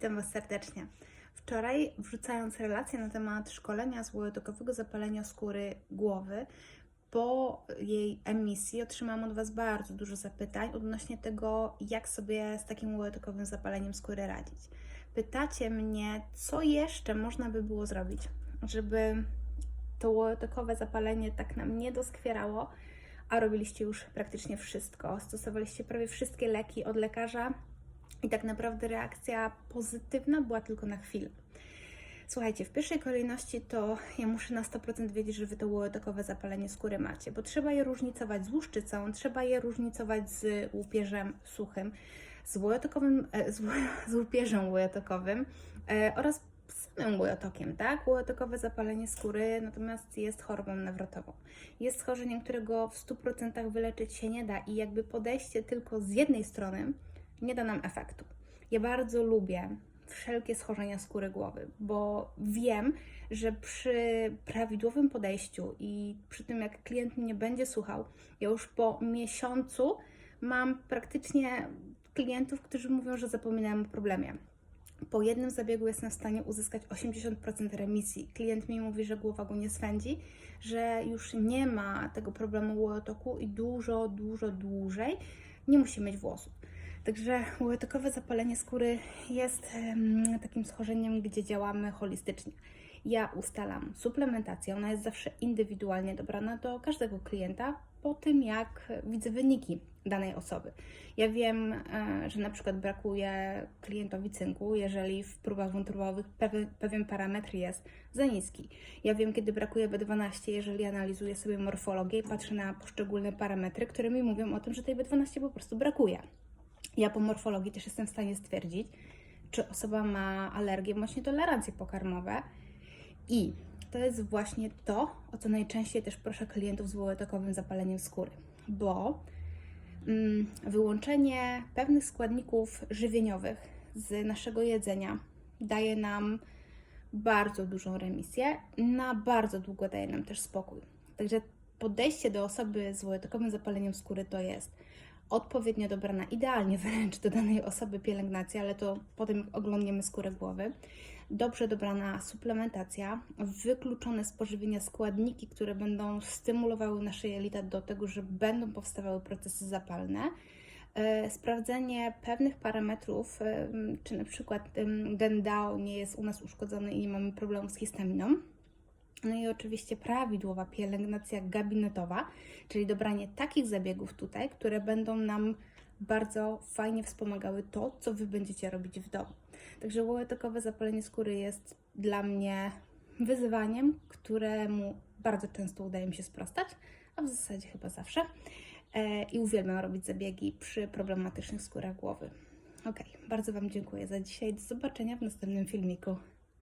Witam Was serdecznie. Wczoraj, wrzucając relację na temat szkolenia złotokowego zapalenia skóry głowy, po jej emisji otrzymałam od Was bardzo dużo zapytań odnośnie tego, jak sobie z takim łojotokowym zapaleniem skóry radzić. Pytacie mnie, co jeszcze można by było zrobić, żeby to łojotokowe zapalenie tak nam nie doskwierało, a robiliście już praktycznie wszystko. Stosowaliście prawie wszystkie leki od lekarza i tak naprawdę reakcja pozytywna była tylko na chwilę. Słuchajcie, w pierwszej kolejności to ja muszę na 100% wiedzieć, że Wy to łojotokowe zapalenie skóry macie, bo trzeba je różnicować z łuszczycą, trzeba je różnicować z łupieżem suchym, z e, z, z łupieżem łojotokowym e, oraz samym łojotokiem, tak? Łojotokowe zapalenie skóry natomiast jest chorobą nawrotową. Jest schorzeniem, którego w 100% wyleczyć się nie da i jakby podejście tylko z jednej strony nie da nam efektu. Ja bardzo lubię wszelkie schorzenia skóry głowy, bo wiem, że przy prawidłowym podejściu i przy tym, jak klient mnie będzie słuchał, ja już po miesiącu mam praktycznie klientów, którzy mówią, że zapominałem o problemie. Po jednym zabiegu jestem w stanie uzyskać 80% remisji. Klient mi mówi, że głowa go nie swędzi, że już nie ma tego problemu łojotoku i dużo, dużo dłużej nie musi mieć włosów. Także łojotokowe zapalenie skóry jest takim schorzeniem, gdzie działamy holistycznie. Ja ustalam suplementację, ona jest zawsze indywidualnie dobrana do każdego klienta po tym, jak widzę wyniki danej osoby. Ja wiem, e, że na przykład brakuje klientowi cynku, jeżeli w próbach wątrobowych pewien parametr jest za niski. Ja wiem, kiedy brakuje B12, jeżeli analizuję sobie morfologię i patrzę na poszczególne parametry, które mi mówią o tym, że tej B12 po prostu brakuje. Ja po morfologii też jestem w stanie stwierdzić, czy osoba ma alergię bądź nietolerancje pokarmowe. I to jest właśnie to, o co najczęściej też proszę klientów z łojotakowym zapaleniem skóry, bo mm, wyłączenie pewnych składników żywieniowych z naszego jedzenia daje nam bardzo dużą remisję, na bardzo długo daje nam też spokój. Także podejście do osoby z łojotakowym zapaleniem skóry to jest odpowiednio dobrana, idealnie wręcz do danej osoby pielęgnacja, ale to potem oglądniemy skórę głowy. Dobrze dobrana suplementacja, wykluczone z pożywienia składniki, które będą stymulowały nasze jelita do tego, że będą powstawały procesy zapalne. E, Sprawdzenie pewnych parametrów, e, czy na przykład em, GENDAO nie jest u nas uszkodzony i nie mamy problemu z histaminą. No i oczywiście prawidłowa pielęgnacja gabinetowa, czyli dobranie takich zabiegów tutaj, które będą nam bardzo fajnie wspomagały to, co Wy będziecie robić w domu. Także łojotokowe zapalenie skóry jest dla mnie wyzwaniem, któremu bardzo często udaje mi się sprostać, a w zasadzie chyba zawsze. E, I uwielbiam robić zabiegi przy problematycznych skórach głowy. Ok, bardzo Wam dziękuję za dzisiaj. Do zobaczenia w następnym filmiku.